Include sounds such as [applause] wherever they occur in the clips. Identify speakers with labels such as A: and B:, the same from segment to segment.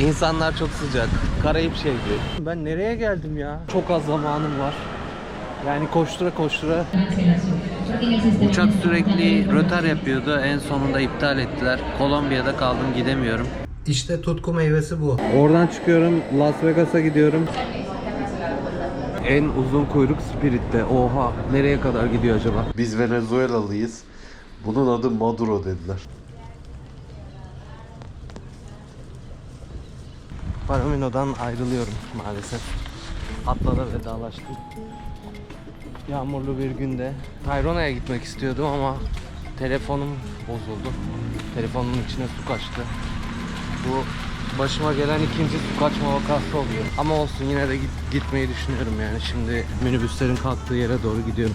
A: İnsanlar çok sıcak. Karayip şehri. Ben nereye geldim ya? Çok az zamanım var. Yani koştura koştura. Uçak sürekli rötar yapıyordu. En sonunda iptal ettiler. Kolombiya'da kaldım gidemiyorum. İşte tutku meyvesi bu. Oradan çıkıyorum. Las Vegas'a gidiyorum. En uzun kuyruk Spirit'te. Oha. Nereye kadar gidiyor acaba?
B: Biz Venezuelalıyız. Bunun adı Maduro dediler.
A: Paramino'dan ayrılıyorum maalesef. Atlara vedalaştım. Yağmurlu bir günde Tayrona'ya gitmek istiyordum ama telefonum bozuldu. Telefonumun içine su kaçtı. Bu başıma gelen ikinci su kaçma vakası oluyor. Ama olsun yine de git- gitmeyi düşünüyorum yani. Şimdi minibüslerin kalktığı yere doğru gidiyorum.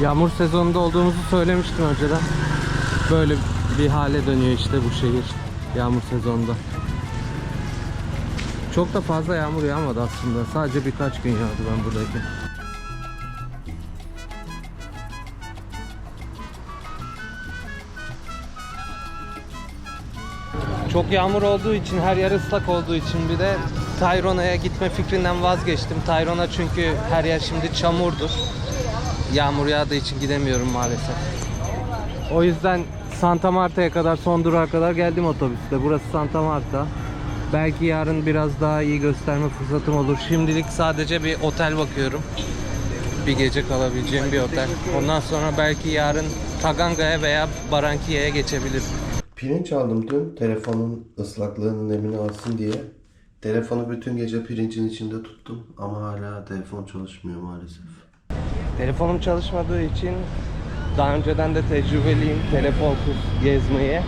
A: Yağmur sezonunda olduğumuzu söylemiştim önceden. Böyle bir hale dönüyor işte bu şehir yağmur sezonunda. Çok da fazla yağmur yağmadı aslında. Sadece birkaç gün yağdı ben buradayken. Çok yağmur olduğu için, her yer ıslak olduğu için bir de Tayrona'ya gitme fikrinden vazgeçtim. Tayrona çünkü her yer şimdi çamurdur. Yağmur yağdığı için gidemiyorum maalesef. O yüzden Santa Marta'ya kadar, son durağa kadar geldim otobüste. Burası Santa Marta. Belki yarın biraz daha iyi gösterme fırsatım olur. Şimdilik sadece bir otel bakıyorum. Bir gece kalabileceğim bir otel. Ondan sonra belki yarın Taganga'ya veya Barranquilla'ya geçebilirim.
B: Pirinç aldım dün telefonun ıslaklığının nemini alsın diye. Telefonu bütün gece pirincin içinde tuttum ama hala telefon çalışmıyor maalesef.
A: Telefonum çalışmadığı için daha önceden de tecrübeliyim telefonsuz gezmeye.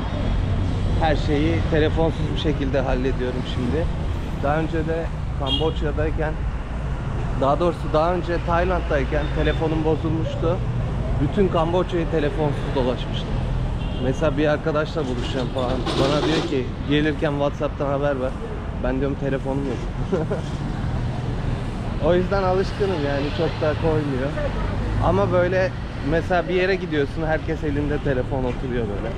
A: Her şeyi telefonsuz bir şekilde hallediyorum şimdi. Daha önce de Kamboçya'dayken daha doğrusu daha önce Tayland'dayken telefonum bozulmuştu. Bütün Kamboçya'yı telefonsuz dolaşmıştım. Mesela bir arkadaşla buluşacağım falan. Bana diyor ki gelirken Whatsapp'tan haber ver. Ben diyorum telefonum yok. [laughs] O yüzden alışkınım yani çok da koymuyor. Ama böyle mesela bir yere gidiyorsun herkes elinde telefon oturuyor böyle.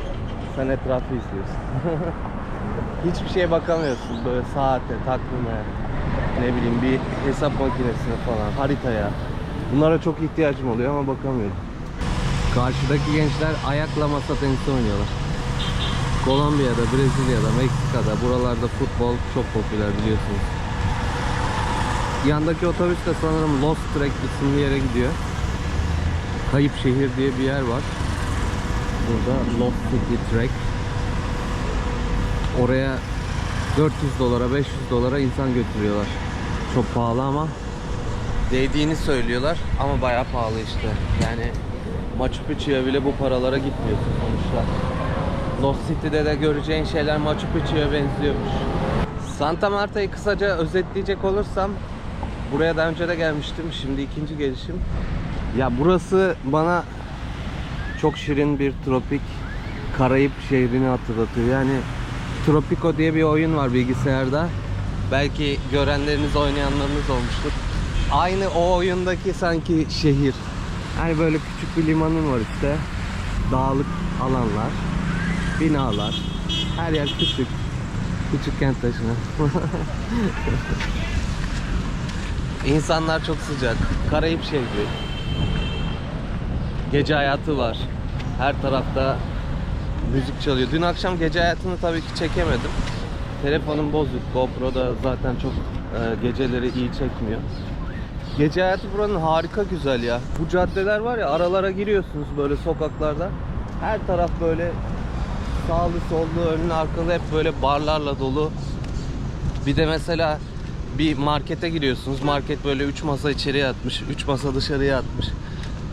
A: Sen etrafı izliyorsun. [laughs] Hiçbir şeye bakamıyorsun böyle saate, takvime, ne bileyim bir hesap makinesine falan, haritaya. Bunlara çok ihtiyacım oluyor ama bakamıyorum. Karşıdaki gençler ayakla masa tenisi oynuyorlar. Kolombiya'da, Brezilya'da, Meksika'da buralarda futbol çok popüler biliyorsunuz. Yandaki otobüs de sanırım Lost Track isimli yere gidiyor. Kayıp şehir diye bir yer var. Burada Lost City Track. Oraya 400 dolara 500 dolara insan götürüyorlar. Çok pahalı ama değdiğini söylüyorlar ama bayağı pahalı işte. Yani Machu Picchu'ya bile bu paralara gitmiyorsun sonuçta. Lost City'de de göreceğin şeyler Machu Picchu'ya benziyormuş. Santa Marta'yı kısaca özetleyecek olursam buraya daha önce de gelmiştim. Şimdi ikinci gelişim. Ya burası bana çok şirin bir tropik Karayip şehrini hatırlatıyor. Yani Tropico diye bir oyun var bilgisayarda. Belki görenleriniz, oynayanlarınız olmuştur. Aynı o oyundaki sanki şehir. Hani böyle küçük bir limanın var işte. Dağlık alanlar, binalar. Her yer küçük. Küçük kent taşına. [laughs] İnsanlar çok sıcak. Karayip şehri. Gece hayatı var. Her tarafta müzik çalıyor. Dün akşam gece hayatını tabii ki çekemedim. Telefonum bozuk. GoPro'da zaten çok e, geceleri iyi çekmiyor. Gece hayatı buranın harika güzel ya. Bu caddeler var ya aralara giriyorsunuz böyle sokaklarda. Her taraf böyle sağlı sollu önlü arkalı hep böyle barlarla dolu. Bir de mesela bir markete giriyorsunuz. Market böyle 3 masa içeriye atmış, 3 masa dışarıya atmış.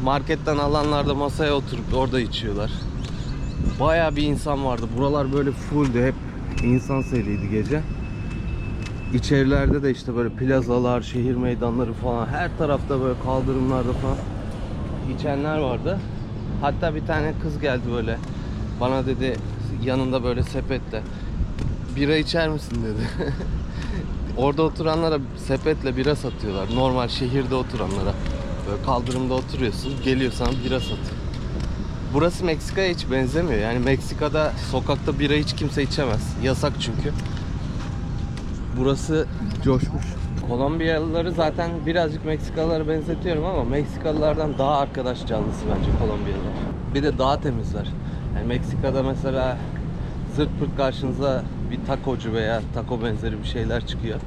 A: Marketten alanlar da masaya oturup orada içiyorlar. Bayağı bir insan vardı. Buralar böyle fulldü. Hep insan seriydi gece. İçerilerde de işte böyle plazalar, şehir meydanları falan her tarafta böyle kaldırımlarda falan içenler vardı. Hatta bir tane kız geldi böyle. Bana dedi yanında böyle sepetle. bira içer misin dedi. [laughs] Orada oturanlara sepetle bira satıyorlar. Normal şehirde oturanlara. Böyle kaldırımda oturuyorsun, geliyor sana bira satıyor. Burası Meksika'ya hiç benzemiyor. Yani Meksika'da sokakta bira hiç kimse içemez. Yasak çünkü. Burası coşmuş. Kolombiyalıları zaten birazcık Meksikalılara benzetiyorum ama Meksikalılardan daha arkadaş canlısı bence Kolombiyalılar. Bir de daha temizler. Yani Meksika'da mesela zırt pırt karşınıza bir takocu veya taco benzeri bir şeyler çıkıyor.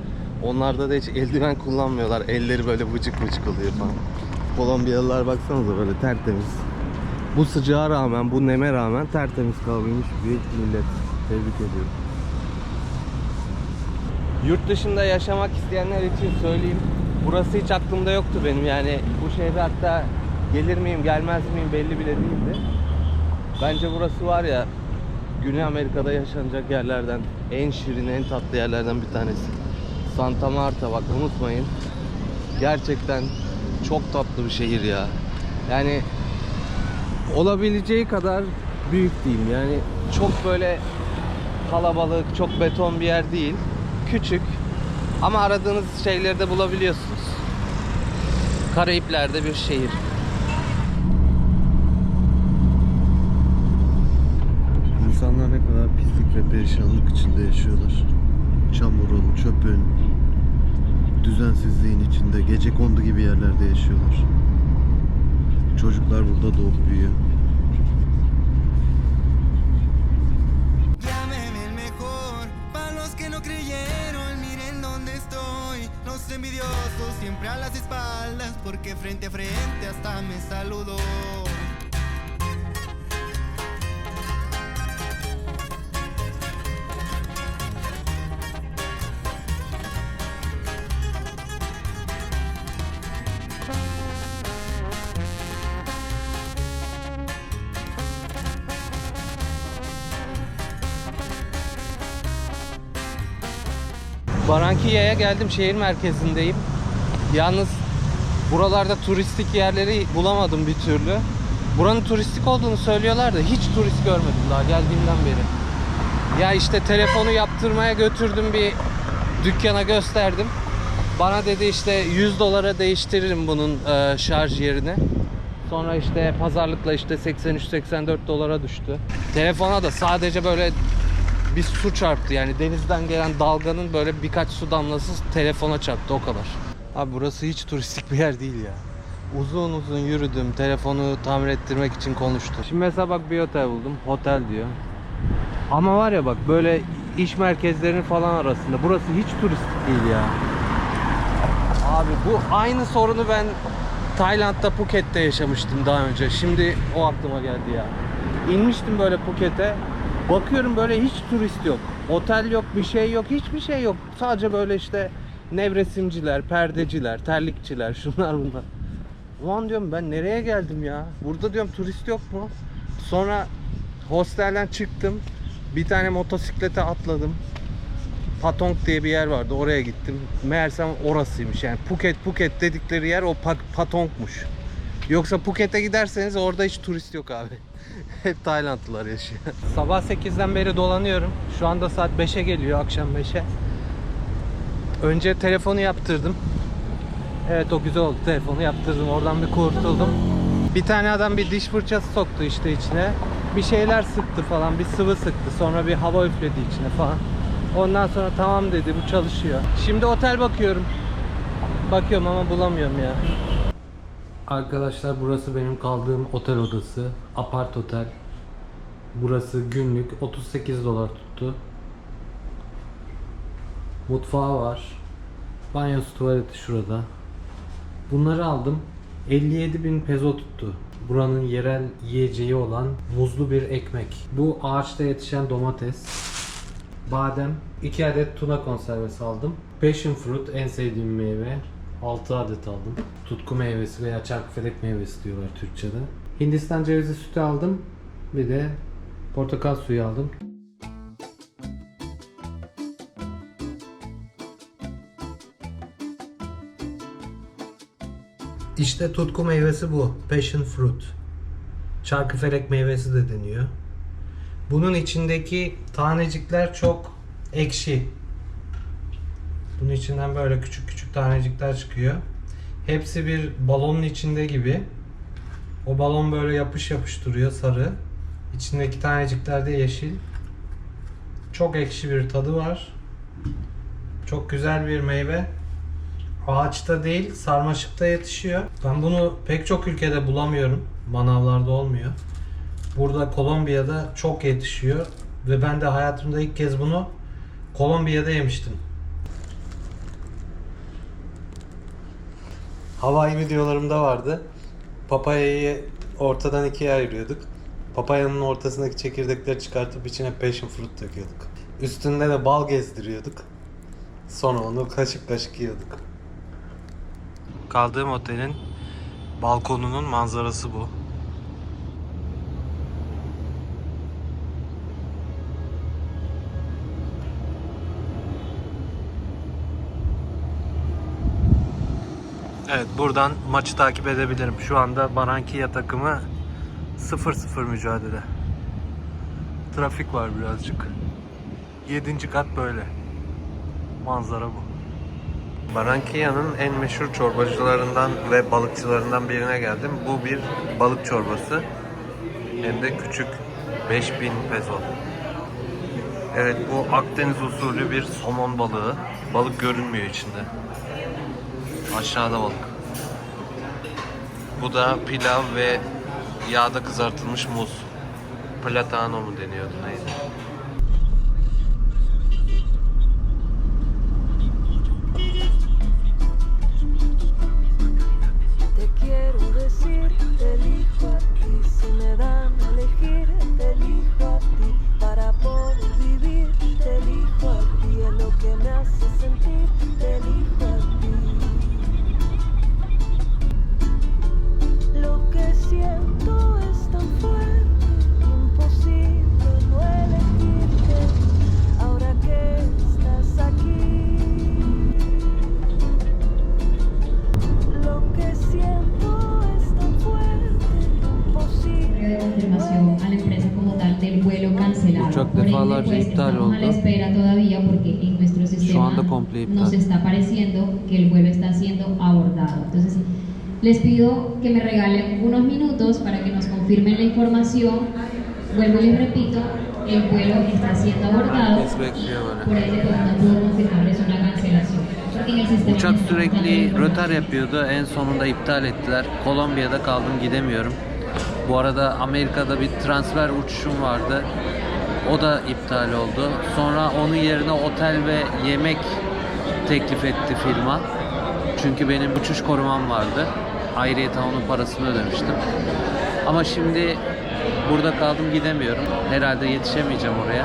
A: Onlarda da hiç eldiven kullanmıyorlar. Elleri böyle vıcık vıcık oluyor falan. Kolombiyalılar baksanıza böyle tertemiz. Bu sıcağa rağmen, bu neme rağmen tertemiz kalabilmiş bir millet. Tebrik ediyorum. Yurt dışında yaşamak isteyenler için söyleyeyim. Burası hiç aklımda yoktu benim yani. Bu şehre hatta gelir miyim gelmez miyim belli bile değildi. Bence burası var ya Güney Amerika'da yaşanacak yerlerden en şirin, en tatlı yerlerden bir tanesi. Santa Marta bak unutmayın. Gerçekten çok tatlı bir şehir ya. Yani olabileceği kadar büyük diyeyim. Yani çok böyle kalabalık, çok beton bir yer değil. Küçük. Ama aradığınız şeyleri de bulabiliyorsunuz. Karayipler'de bir şehir.
B: İnsanlar ne kadar pislik ve perişanlık içinde yaşıyorlar. Çamurun, çöpün, düzensizliğin içinde gece kondu gibi yerlerde yaşıyorlar. Çocuklar burada doğup büyüyor.
C: Envidiosos siempre a las espaldas, porque frente a frente hasta me saludó.
A: Barranquilla'ya geldim. Şehir merkezindeyim. Yalnız buralarda turistik yerleri bulamadım bir türlü. Buranın turistik olduğunu söylüyorlar da hiç turist görmedim daha geldiğimden beri. Ya işte telefonu yaptırmaya götürdüm bir dükkana gösterdim. Bana dedi işte 100 dolara değiştiririm bunun e, şarj yerini. Sonra işte pazarlıkla işte 83-84 dolara düştü. Telefona da sadece böyle bir su çarptı yani denizden gelen dalganın böyle birkaç su damlası telefona çarptı o kadar. Abi burası hiç turistik bir yer değil ya. Uzun uzun yürüdüm telefonu tamir ettirmek için konuştum. Şimdi mesela bak bir otel buldum otel diyor. Ama var ya bak böyle iş merkezlerinin falan arasında burası hiç turistik değil ya. Abi bu aynı sorunu ben Tayland'da Phuket'te yaşamıştım daha önce. Şimdi o aklıma geldi ya. İnmiştim böyle Phuket'e. Bakıyorum böyle hiç turist yok. Otel yok, bir şey yok, hiçbir şey yok. Sadece böyle işte nevresimciler, perdeciler, terlikçiler, [laughs] şunlar bunlar. Ulan diyorum ben nereye geldim ya? Burada diyorum turist yok mu? Sonra hostelden çıktım. Bir tane motosiklete atladım. Patong diye bir yer vardı. Oraya gittim. Meğersem orasıymış. Yani Phuket Phuket dedikleri yer o Pa- Patong'muş. Yoksa Phuket'e giderseniz orada hiç turist yok abi. [laughs] Hep Taylandlılar yaşıyor. Sabah 8'den beri dolanıyorum. Şu anda saat 5'e geliyor, akşam 5'e. Önce telefonu yaptırdım. Evet o güzel oldu. Telefonu yaptırdım. Oradan bir kurtuldum. Bir tane adam bir diş fırçası soktu işte içine. Bir şeyler sıktı falan. Bir sıvı sıktı. Sonra bir hava üfledi içine falan. Ondan sonra tamam dedi bu çalışıyor. Şimdi otel bakıyorum. Bakıyorum ama bulamıyorum ya. Arkadaşlar burası benim kaldığım otel odası. Apart otel. Burası günlük 38 dolar tuttu. Mutfağı var. Banyosu tuvaleti şurada. Bunları aldım. 57 bin peso tuttu. Buranın yerel yiyeceği olan muzlu bir ekmek. Bu ağaçta yetişen domates. Badem. 2 adet tuna konservesi aldım. Passion fruit en sevdiğim meyve. 6 adet aldım. Tutku meyvesi veya çarkıfelek meyvesi diyorlar Türkçe'de. Hindistan cevizi sütü aldım. Bir de portakal suyu aldım. İşte tutku meyvesi bu. Passion fruit. Çarkıfelek meyvesi de deniyor. Bunun içindeki tanecikler çok ekşi. Bunun içinden böyle küçük küçük tanecikler çıkıyor. Hepsi bir balonun içinde gibi. O balon böyle yapış yapış duruyor sarı. İçindeki tanecikler de yeşil. Çok ekşi bir tadı var. Çok güzel bir meyve. Ağaçta değil, sarmaşıkta yetişiyor. Ben bunu pek çok ülkede bulamıyorum. Manavlarda olmuyor. Burada Kolombiya'da çok yetişiyor ve ben de hayatımda ilk kez bunu Kolombiya'da yemiştim. Hawaii videolarımda vardı. Papayayı ortadan ikiye ayırıyorduk. Papayanın ortasındaki çekirdekleri çıkartıp içine passion fruit döküyorduk. Üstünde de bal gezdiriyorduk. Sonra onu kaşık kaşık yiyorduk. Kaldığım otelin balkonunun manzarası bu. Evet buradan maçı takip edebilirim. Şu anda Barankiya takımı 0-0 mücadele. Trafik var birazcık. 7. kat böyle. Manzara bu.
D: Barankiya'nın en meşhur çorbacılarından ve balıkçılarından birine geldim. Bu bir balık çorbası. Hem de küçük 5000 peso. Evet bu Akdeniz usulü bir somon balığı. Balık görünmüyor içinde. Aşağıda balık. Bu da pilav ve yağda kızartılmış muz. Platano mu deniyordu neydi?
E: Te quiero decir, a
F: la empresa como tal del vuelo cancelado.
A: Uçak
F: Por ende,
A: defalarca
F: pues,
A: iptal
F: estamos a la
A: oldu.
F: espera todavía porque en nuestro sistema
A: anda komple iptal.
F: nos está apareciendo que el vuelo está siendo abordado. Entonces, les pido que me regalen unos minutos para que nos confirmen la información. Vuelvo y les repito, el vuelo está siendo abordado.
D: Biz.
F: Por ende, pues, no puedo confirmarles una cancelación. Porque en el sistema
A: Uçak
F: está la
A: sürekli
F: información.
A: rötar yapıyordu. En sonunda iptal ettiler. Kolombiya'da kaldım gidemiyorum. Bu arada Amerika'da bir transfer uçuşum vardı. O da iptal oldu. Sonra onun yerine otel ve yemek teklif etti firma. Çünkü benim uçuş korumam vardı. Ayrıyeten onun parasını ödemiştim. Ama şimdi burada kaldım gidemiyorum. Herhalde yetişemeyeceğim oraya.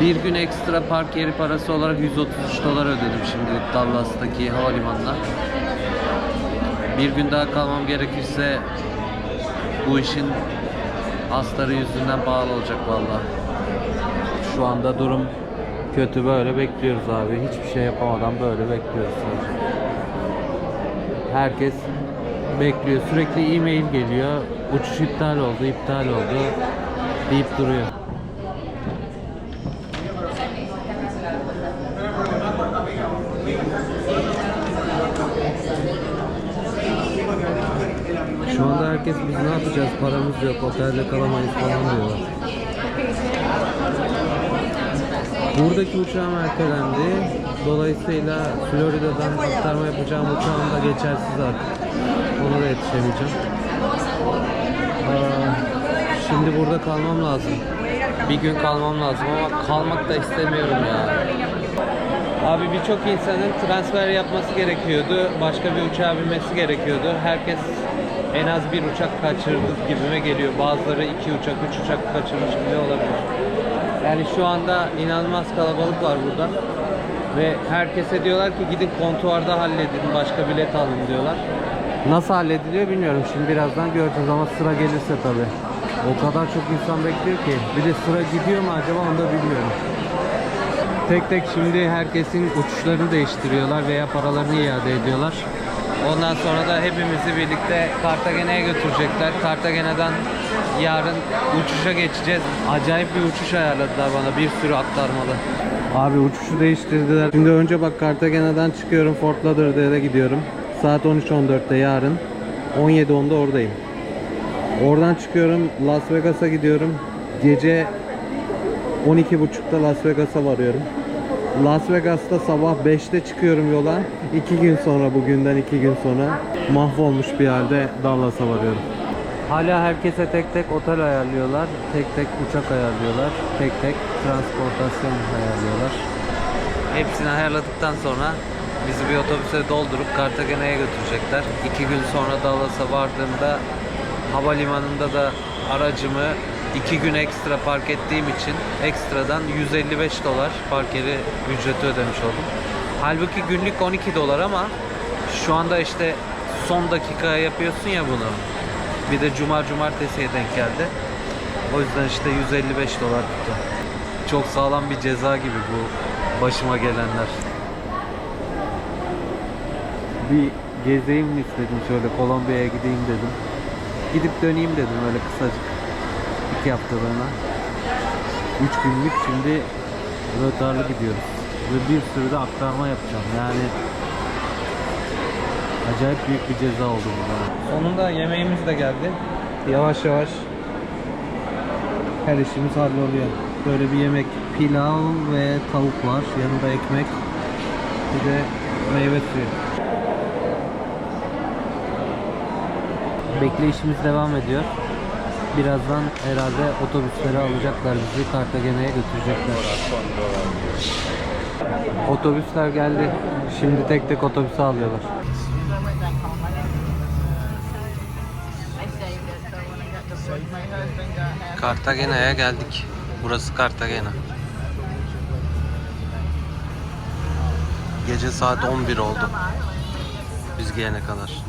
A: Bir gün ekstra park yeri parası olarak 133 dolar ödedim şimdi Dallas'taki havalimanına. Bir gün daha kalmam gerekirse bu işin astarı yüzünden pahalı olacak vallahi. Şu anda durum kötü böyle bekliyoruz abi. Hiçbir şey yapamadan böyle bekliyoruz. Herkes bekliyor. Sürekli e-mail geliyor. Uçuş iptal oldu, iptal oldu deyip duruyor. Şu anda herkes biz ne yapacağız paramız yok otelde kalamayız falan diyorlar. Buradaki uçağım ertelendi. Dolayısıyla Florida'dan aktarma yapacağım uçağım da geçersiz artık. Ona da yetişemeyeceğim. Aa, şimdi burada kalmam lazım. Bir gün kalmam lazım ama kalmak da istemiyorum ya. Abi birçok insanın transfer yapması gerekiyordu. Başka bir uçağa binmesi gerekiyordu. Herkes en az bir uçak kaçırdı gibime geliyor. Bazıları iki uçak, üç uçak kaçırmış bile olabilir. Yani şu anda inanılmaz kalabalık var burada. Ve herkese diyorlar ki gidin kontuarda halledin, başka bilet alın diyorlar. Nasıl hallediliyor bilmiyorum. Şimdi birazdan göreceğiz ama sıra gelirse tabii. O kadar çok insan bekliyor ki. Bir de sıra gidiyor mu acaba onu da bilmiyorum. Tek tek şimdi herkesin uçuşlarını değiştiriyorlar veya paralarını iade ediyorlar. Ondan sonra da hepimizi birlikte Cartagena'ya götürecekler. Cartagena'dan Yarın uçuşa geçeceğiz. Acayip bir uçuş ayarladılar bana. Bir sürü aktarmalı. Abi uçuşu değiştirdiler. Şimdi önce bak Cartagena'dan çıkıyorum. Fort Lauderdale'e gidiyorum. Saat 13.14'te yarın. 17.10'da oradayım. Oradan çıkıyorum. Las Vegas'a gidiyorum. Gece 12.30'da Las Vegas'a varıyorum. Las Vegas'ta sabah 5'te çıkıyorum yola. 2 gün sonra bugünden 2 gün sonra mahvolmuş bir halde Dallas'a varıyorum. Hala herkese tek tek otel ayarlıyorlar. Tek tek uçak ayarlıyorlar. Tek tek transportasyon ayarlıyorlar. Hepsini ayarladıktan sonra bizi bir otobüse doldurup Cartagena'ya götürecekler. İki gün sonra Dallas'a vardığımda havalimanında da aracımı iki gün ekstra park ettiğim için ekstradan 155 dolar park yeri ücreti ödemiş oldum. Halbuki günlük 12 dolar ama şu anda işte son dakikaya yapıyorsun ya bunu. Bir de cuma cumartesiye denk geldi. O yüzden işte 155 dolar tuttu. Çok sağlam bir ceza gibi bu başıma gelenler. Bir gezeyim mi istedim şöyle Kolombiya'ya gideyim dedim. Gidip döneyim dedim öyle kısacık. İki haftalığına. Üç günlük şimdi rötarlı gidiyoruz. Ve bir sürü de aktarma yapacağım. Yani acayip büyük bir ceza oldu bu bana.
G: Sonunda yemeğimiz de geldi. Yavaş yavaş her işimiz halloluyor.
A: Böyle bir yemek pilav ve tavuk var. Yanında ekmek.
G: Bir de meyve suyu.
A: Bekleyişimiz devam ediyor. Birazdan herhalde otobüsleri alacaklar bizi Cartagena'ya götürecekler. Otobüsler geldi. Şimdi tek tek otobüse alıyorlar. Cartagena'ya geldik. Burası Cartagena. Gece saat 11 oldu. Biz gelene kadar.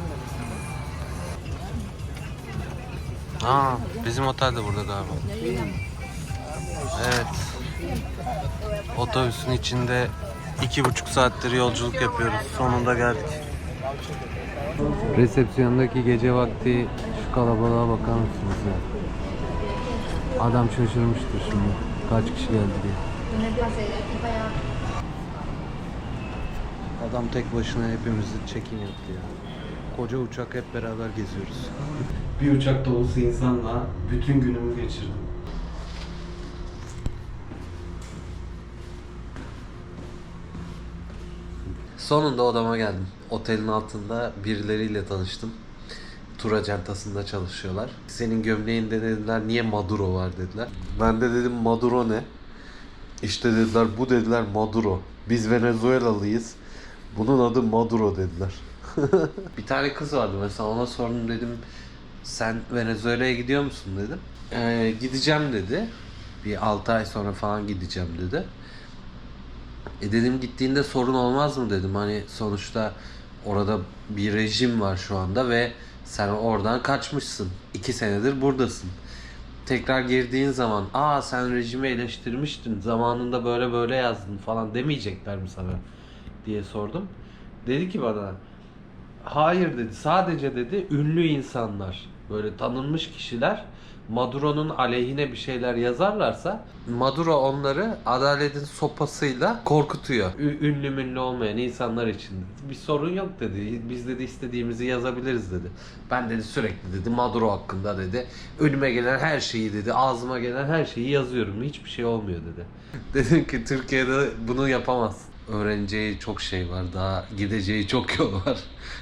A: Aa, bizim otel de burada galiba. Evet. Otobüsün içinde iki buçuk saattir yolculuk yapıyoruz. Sonunda geldik. Resepsiyondaki gece vakti şu kalabalığa bakar mısınız ya? Adam şaşırmıştır şimdi. Kaç kişi geldi diye. Adam tek başına hepimizi çekin yaptı ya. Koca uçak hep beraber geziyoruz.
G: Bir uçak dolusu insanla bütün günümü geçirdim.
A: Sonunda odama geldim. Otelin altında birileriyle tanıştım. Tur ajantasında çalışıyorlar. Senin gömleğinde dediler niye Maduro var dediler. Ben de dedim Maduro ne? İşte dediler bu dediler Maduro. Biz Venezuelalıyız. Bunun adı Maduro dediler. [laughs] bir tane kız vardı mesela ona sordum dedim sen Venezuela'ya gidiyor musun dedim. "Ee, gideceğim dedi. Bir 6 ay sonra falan gideceğim dedi. E dedim gittiğinde sorun olmaz mı dedim. Hani sonuçta orada bir rejim var şu anda ve sen oradan kaçmışsın. iki senedir buradasın. Tekrar girdiğin zaman aa sen rejimi eleştirmiştin zamanında böyle böyle yazdın falan demeyecekler mi sana diye sordum. Dedi ki bana hayır dedi sadece dedi ünlü insanlar böyle tanınmış kişiler Maduro'nun aleyhine bir şeyler yazarlarsa Maduro onları adaletin sopasıyla korkutuyor. Ü- ünlü münlü olmayan insanlar için. Bir sorun yok dedi. Biz dedi istediğimizi yazabiliriz dedi. Ben dedi sürekli dedi Maduro hakkında dedi. Önüme gelen her şeyi dedi. Ağzıma gelen her şeyi yazıyorum. Hiçbir şey olmuyor dedi. [laughs] Dedim ki Türkiye'de bunu yapamazsın. Öğreneceği çok şey var. Daha gideceği çok yol var.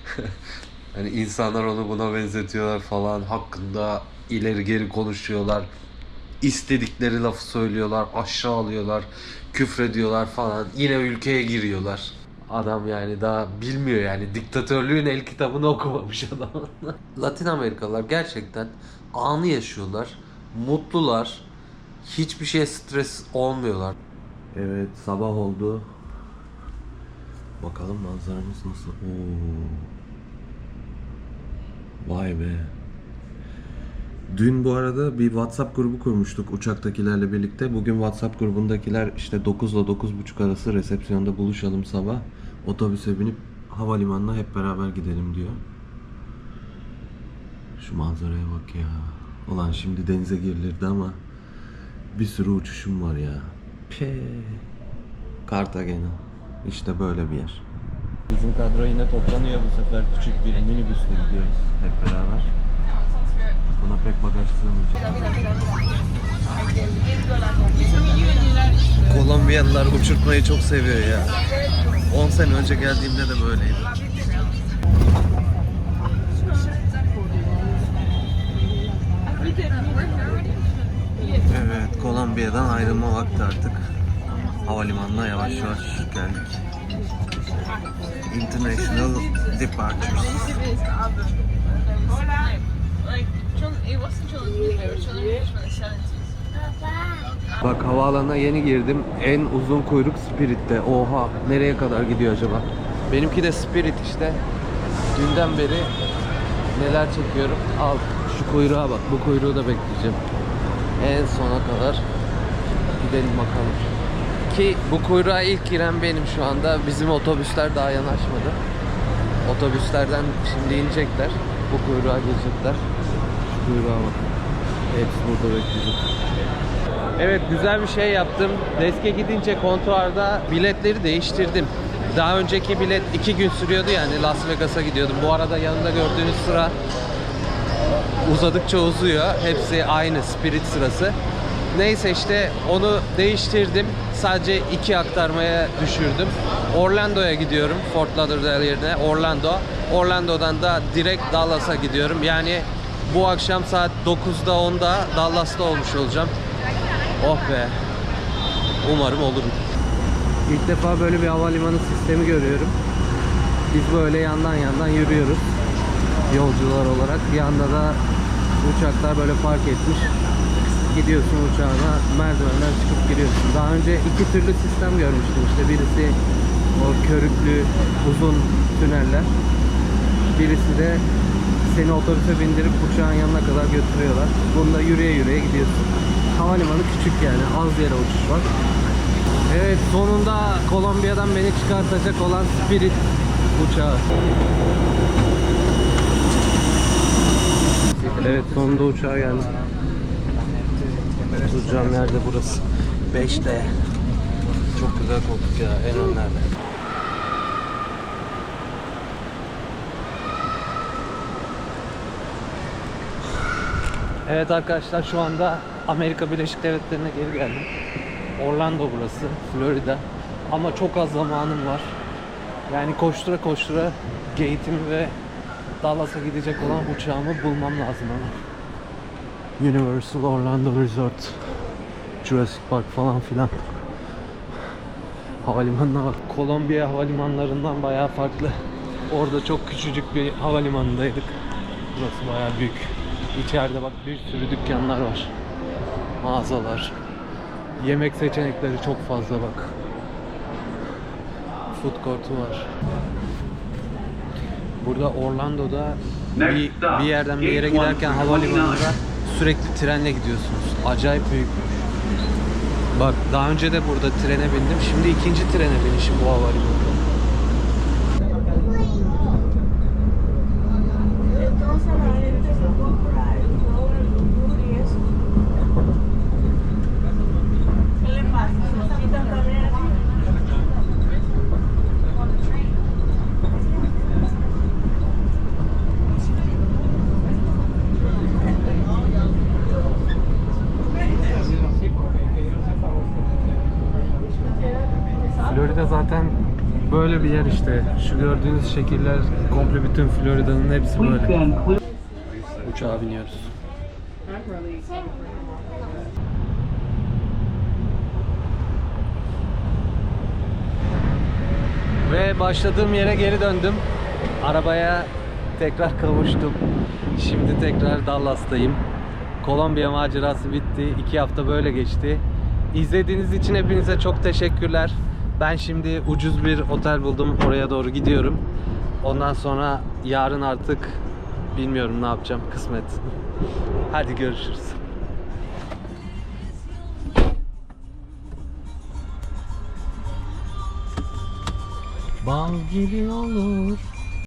A: [laughs] hani insanlar onu buna benzetiyorlar falan. Hakkında ileri geri konuşuyorlar. İstedikleri lafı söylüyorlar. Aşağılıyorlar. Küfrediyorlar falan. Yine ülkeye giriyorlar. Adam yani daha bilmiyor yani diktatörlüğün el kitabını okumamış adam. [laughs] Latin Amerikalılar gerçekten anı yaşıyorlar. Mutlular. Hiçbir şeye stres olmuyorlar.
H: Evet sabah oldu. Bakalım manzaramız nasıl? Oo. Vay be. Dün bu arada bir WhatsApp grubu kurmuştuk uçaktakilerle birlikte. Bugün WhatsApp grubundakiler işte 9 ile 9.30 arası resepsiyonda buluşalım sabah. Otobüse binip havalimanına hep beraber gidelim diyor. Şu manzaraya bak ya.
B: Ulan şimdi denize girilirdi ama bir sürü uçuşum var ya. Pe. Cartagena. İşte böyle bir yer.
A: Bizim kadro yine toplanıyor bu sefer. Küçük bir minibüsle gidiyoruz hep beraber.
B: Buna pek bagaj sığmayacak.
A: Kolombiyalılar uçurtmayı çok seviyor ya. 10 sene önce geldiğimde de böyleydi. Evet, Kolombiya'dan ayrılma vakti artık. Havalimanına yavaş yavaş geldik. International Departures.
I: Like, it wasn't children's music, it was children's music from the 70s.
A: Bak havaalanına yeni girdim. En uzun kuyruk Spirit'te. Oha nereye kadar gidiyor acaba? Benimki de Spirit işte. Dünden beri neler çekiyorum. Al şu kuyruğa bak. Bu kuyruğu da bekleyeceğim. En sona kadar gidelim bakalım. Ki bu kuyruğa ilk giren benim şu anda. Bizim otobüsler daha yanaşmadı. Otobüslerden şimdi inecekler. Bu kuyruğa girecekler. Şu kuyruğa bak. Hepsi burada bekleyecek. Evet güzel bir şey yaptım. Deske gidince kontuarda biletleri değiştirdim. Daha önceki bilet 2 gün sürüyordu yani Las Vegas'a gidiyordum. Bu arada yanında gördüğünüz sıra uzadıkça uzuyor. Hepsi aynı Spirit sırası. Neyse işte onu değiştirdim. Sadece iki aktarmaya düşürdüm. Orlando'ya gidiyorum. Fort Lauderdale yerine Orlando. Orlando'dan da direkt Dallas'a gidiyorum. Yani bu akşam saat 9'da 10'da Dallas'ta olmuş olacağım. Oh be. Umarım olurum. İlk defa böyle bir havalimanı sistemi görüyorum. Biz böyle yandan yandan yürüyoruz. Yolcular olarak. Yanda da uçaklar böyle park etmiş. Gidiyorsun uçağına merdivenden çıkıp giriyorsun. Daha önce iki türlü sistem görmüştüm işte. Birisi o körüklü uzun tüneller. Birisi de seni otobüse bindirip uçağın yanına kadar götürüyorlar. Bunda yürüye yürüye gidiyorsun. Havalimanı küçük yani az yere uçuş var. Evet sonunda Kolombiya'dan beni çıkartacak olan Spirit uçağı. Evet sonunda uçağa geldim. Oturacağım yerde burası. 5'te. Çok güzel koltuk ya en önlerde. Evet arkadaşlar şu anda Amerika Birleşik Devletleri'ne geri geldim. Orlando burası, Florida. Ama çok az zamanım var. Yani koştura koştura gate'imi ve Dallas'a gidecek olan uçağımı bulmam lazım ama. Universal Orlando Resort, Jurassic Park falan filan. Havalimanına bak. Kolombiya havalimanlarından bayağı farklı. Orada çok küçücük bir havalimanındaydık. Burası bayağı büyük. İçeride bak bir sürü dükkanlar var. Mağazalar. Yemek seçenekleri çok fazla bak. Food court'u var. Burada Orlando'da bir, bir yerden bir yere giderken havalimanında sürekli trenle gidiyorsunuz. Acayip büyük. Bak daha önce de burada trene bindim. Şimdi ikinci trene binişim bu havalimanında. Yer işte. Şu gördüğünüz şekiller komple bütün Florida'nın hepsi böyle. Uçağa biniyoruz. Ve başladığım yere geri döndüm. Arabaya tekrar kavuştum. Şimdi tekrar Dallas'tayım. Kolombiya macerası bitti. İki hafta böyle geçti. İzlediğiniz için hepinize çok teşekkürler. Ben şimdi ucuz bir otel buldum. Oraya doğru gidiyorum. Ondan sonra yarın artık bilmiyorum ne yapacağım. Kısmet. [laughs] Hadi görüşürüz. Bal gibi olur